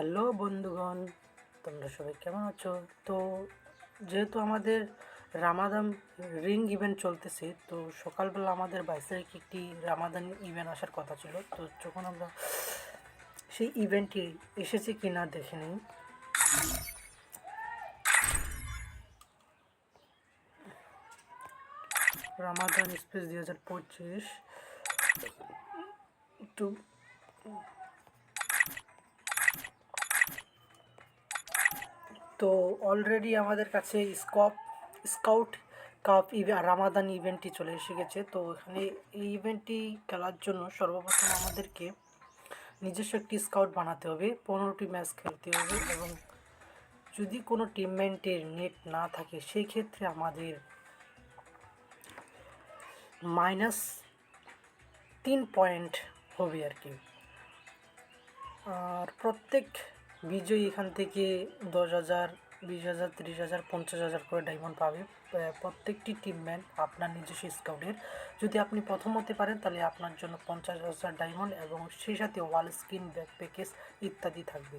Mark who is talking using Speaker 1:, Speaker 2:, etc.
Speaker 1: Hello বন্ধুগণ, তোমরা সবাই কেমন আছো? তো যেহেতু আমাদের রামাদান রিং ইভেন্ট চলতেছে, তো সকালবেলা আমাদের বাইশ তারিখে একটি রামাদান ইভেন্ট আসার কথা ছিল। তো যখন আমরা সেই ইভেন্টটি এসেছে কি না দেখে নিই। রামাদান স্পেস দুই হাজার পঁচিশ। একটু তো অলরেডি আমাদের কাছে স্কপ স্কাউট কাপ রামাদান ইভেন্টটি চলে এসে গেছে তো এখানে এই ইভেন্টটি খেলার জন্য সর্বপ্রথম আমাদেরকে নিজস্ব একটি স্কাউট বানাতে হবে, পনেরোটি ম্যাচ খেলতে হবে এবং যদি কোনো টিমমেন্টের নেট না থাকে সেই ক্ষেত্রে আমাদের মাইনাস তিন পয়েন্ট হবে আর কি। আর প্রত্যেক বিজয়ী এখান থেকে দশ হাজার, বিশ হাজার, তিরিশ হাজার, পঞ্চাশ হাজার করে ডায়মন্ড পাবে। প্রত্যেকটি টিমম্যান আপনার নিজস্ব স্কাউটের যদি আপনি প্রথম হতে পারেন, তাহলে আপনার জন্য পঞ্চাশ হাজার ডায়মন্ড এবং সেই সাথে ওয়াল স্ক্রিন ব্যাক প্যাকেজ ইত্যাদি থাকবে।